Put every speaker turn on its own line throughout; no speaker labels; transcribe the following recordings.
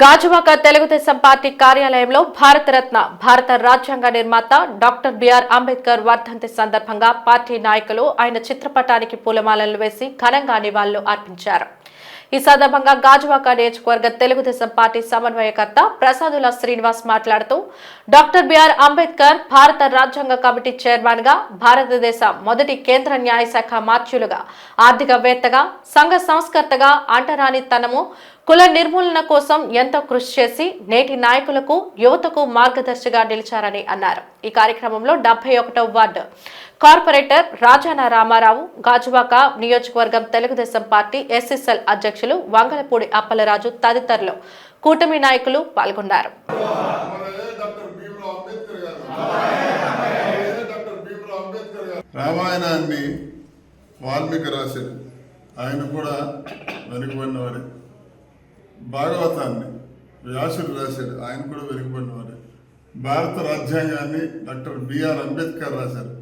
Gajuwaka Telugu Desam party కార్యాలయంలో భారతరత్న భారత రాజ్యాంగ నిర్మాత డాక్టర్ బిఆర్ అంబేద్కర్ వర్ధంతి సందర్భంగా పార్టీ నాయకులు ఆయన చిత్రపటానికి పూలమాలలు వేసి ఘనంగా నివాళులు అర్పించారు. ఈ సందర్భంగా గాజువాక నియోజకవర్గ తెలుగుదేశం పార్టీ సమన్వయకర్త ప్రసాదుల శ్రీనివాస్ మాట్లాడుతూ డాక్టర్ బిఆర్ అంబేద్కర్ భారత రాజ్యాంగ కమిటీ చైర్మన్గా భారతదేశ మొదటి కేంద్ర న్యాయశాఖ మార్చులుగా ఆర్థికవేత్తగా సంఘ సంస్కర్తగా అంటరానితనము కుల నిర్మూలన కోసం ఎంతో కృషి చేసి నేటి నాయకులకు యువతకు మార్గదర్శిగా నిలిచారని అన్నారు. ఈ కార్యక్రమంలో డెబ్బై ఒకటవ వార్డు. కార్పొరేటర్ రాజానా రామారావు గాజువాక నియోజకవర్గం తెలుగుదేశం పార్టీ ఎస్ఎస్ఎల్ అధ్యక్షులు వంగలపూడి అప్పలరాజు తదితరులు కూటమి నాయకులు పాల్గొన్నారు.
రామాయణాన్ని వాల్మీకి రాశారు. ఆయన కూడా వెనుకబడినవారే. భాగవతాన్ని వ్యాసుడు రాశాడు. ఆయన కూడా వెనుకబడినవారే. భారత రాజ్యాంగాన్ని డాక్టర్ బిఆర్ అంబేద్కర్ రాశారు.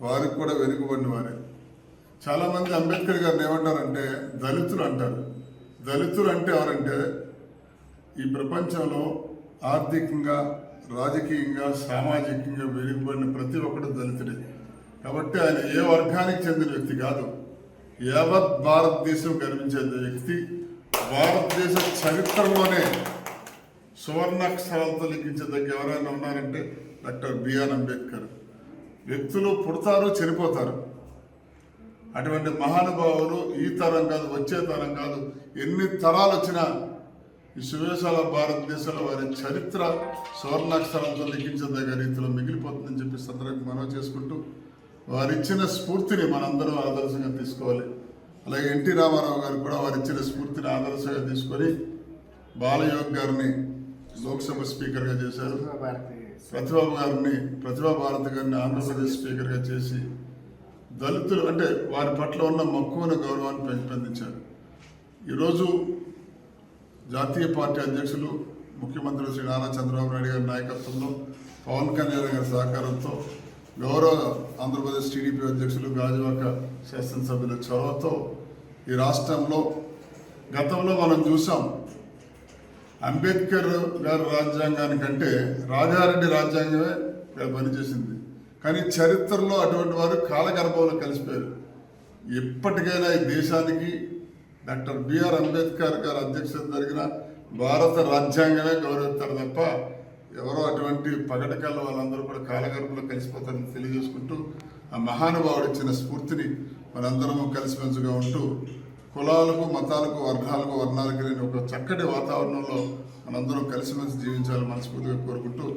వారికి కూడా వెనుకబడినవారే చాలామంది అంబేద్కర్ గారిని ఏమంటారంటే దళితులు అంటారు. దళితులు అంటే ఎవరంటే ఈ ప్రపంచంలో ఆర్థికంగా రాజకీయంగా సామాజికంగా వెనుకబడిన ప్రతి ఒక్కడు దళితుడే. కాబట్టి ఆయన ఏ వర్గానికి చెందిన వ్యక్తి కాదు. యావత్ భారతదేశం గర్వించే వ్యక్తి. భారతదేశ చరిత్రలోనే సువర్ణాక్షరాలతో లిఖించదగ్గ ఎవరైనా ఉన్నారంటే డాక్టర్ బిఆర్ అంబేద్కర్. వ్యక్తులు పుడతారు చనిపోతారు. అటువంటి మహానుభావులు ఈ తరం కాదు వచ్చే తరం కాదు ఎన్ని తరాలు వచ్చినా ఈ సువేశాల భారతదేశంలో వారి చరిత్ర సువర్ణాక్షరాలతో లిఖించదగ్గ రీతిలో మిగిలిపోతుందని చెప్పి సందర్భంగా మనవి చేసుకుంటూ వారిచ్చిన స్ఫూర్తిని మనందరం ఆదర్శంగా తీసుకోవాలి. అలాగే ఎన్టీ రామారావు గారు కూడా వారిచ్చిన స్ఫూర్తిని ఆదర్శంగా తీసుకొని బాలయోగ్ గారిని లోక్సభ స్పీకర్గా చేశారు. ప్రతిభా గారిని ప్రతిభా భారతి గారిని ఆంధ్రప్రదేశ్ స్పీకర్గా చేసి దళితులు అంటే వారి పట్ల ఉన్న మక్కువను గౌరవాన్ని పెంపొందించారు. ఈరోజు జాతీయ పార్టీ అధ్యక్షులు ముఖ్యమంత్రి శ్రీ నారా చంద్రబాబు నాయుడు గారి నాయకత్వంలో పవన్ కళ్యాణ్ గారి సహకారంతో గౌరవ ఆంధ్రప్రదేశ్ టీడీపీ అధ్యక్షులు గాజువాక శాసనసభ్యుల చొరవతో ఈ రాష్ట్రంలో గతంలో మనం చూసాం అంబేద్కర్ గారి రాజ్యాంగానికంటే రాజారెడ్డి రాజ్యాంగమే ఇక్కడ పనిచేసింది. కానీ చరిత్రలో అటువంటి వారు కాలగర్భంలో కలిసిపోయారు. ఎప్పటికైనా ఈ దేశానికి డాక్టర్ బిఆర్ అంబేద్కర్ గారి అధ్యక్షత జరిగిన భారత రాజ్యాంగమే గౌరవిస్తారు తప్ప ఎవరో అటువంటి పగటకల్ల వాళ్ళందరూ కూడా కాలగర్భంలో కలిసిపోతారని తెలియజేసుకుంటూ ఆ మహానుభావుడు ఇచ్చిన స్ఫూర్తిని మనందరము కలిసిమెలిసిగా ఉంటూ కులాలకు మతాలకు వర్గాలకు వర్ణాలకు లేని ఒక చక్కటి వాతావరణంలో మనందరం కలిసిమెలిసి జీవించాలని మనస్ఫూర్తిగా కోరుకుంటూ